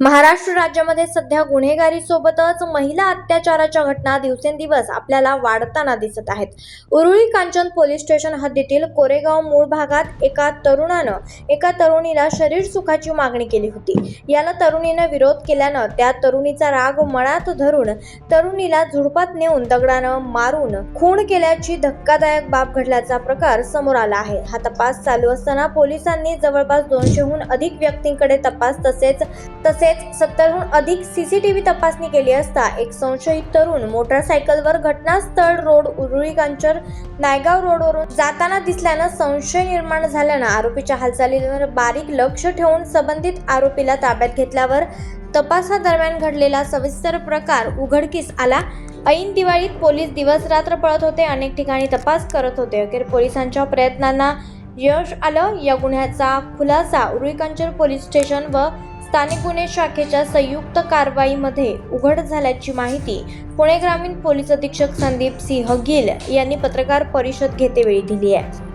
महाराष्ट्र राज्यामध्ये सध्या गुन्हेगारीसोबतच महिला अत्याचाराच्या घटना दिवसेंदिवस आपल्याला वाढताना दिसत आहेत. उरुळी कांचन पोलीस स्टेशन हद्दीतील कोरेगाव मूळ भागात एका तरुणानं एका तरुणीला शरीर सुखाची मागणी केली होती. याला तरुणीनं विरोध केल्यानं त्या तरुणीचा राग मनात धरून तरुणीला झुडपात नेऊन दगडानं मारून खून केल्याची धक्कादायक बाब घडल्याचा प्रकार समोर आला आहे. हा तपास चालू असताना पोलिसांनी जवळपास दोनशेहून अधिक व्यक्तींकडे तपास तसेच तसेच तसेच सत्तरहून अधिक सीसीटीव्ही तपासणी केली असता एक संशयित तरुण मोटारसायकलवर घटनास्थळ रोड उरुळी कांचर नायगाव रोडवरून जाताना दिसल्यानं संशय निर्माण झाल्यानं आरोपीच्या हालचालीवर बारीक लक्ष ठेवून संबंधित आरोपीला ताब्यात घेतल्यावर तपासादरम्यान घडलेला सविस्तर प्रकार उघडकीस आला. ऐन दिवाळीत पोलीस दिवस रात्र पळत होते अनेक ठिकाणी तपास करत होते. अखेर पोलिसांच्या प्रयत्नांना यश आलं. या गुन्ह्याचा खुलासा उरुळीकांचर पोलीस स्टेशन व स्थानिक गुन्हे शाखेच्या संयुक्त कारवाईमध्ये उघड झाल्याची माहिती पुणे ग्रामीण पोलीस अधीक्षक संदीप सिंह गिल यांनी पत्रकार परिषद घेतेवेळी दिली आहे.